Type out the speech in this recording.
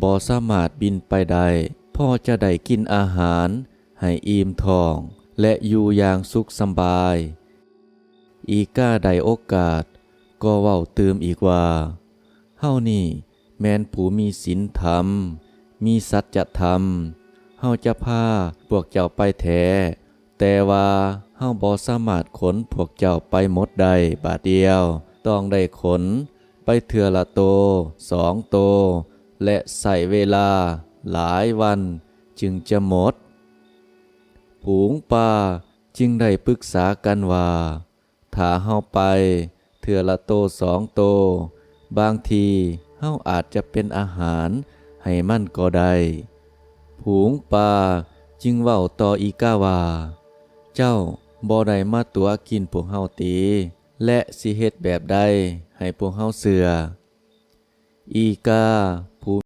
บ่สามารถบินไปได้พ่อจะได้กินอาหาร ให้อิ่มท้อง และอยู่อย่างสุขสบาย อีก้าได้โอกาส ก็เว้าเติมอีกว่า เฮานี่ แมนผู้มีศีลธรรม มีสัจธรรม เฮาจะพาพวกเจ้าไปแท้แต่ว่าเฮาบ่สามารถขนพวกเจ้าไปหมดได้บาดเดียว ต้องได้ขน ไปเทือละโตสองโต และใส่เวลาหลายวันจึงจะหมด ผูงป่าจึงได้ปรึกษากันว่า ถ้าเฮาไปเทือละโตสองโต บางทีเฮาอาจจะเป็นอาหารให้มันก็ได้ผูงป่าจึงเว้าต่ออีกาว่า เจ้าบ่ได้มาตัวกินพวกเฮาตี และสิเฮ็ดแบบใดให้พวกเฮาเสือ อีกา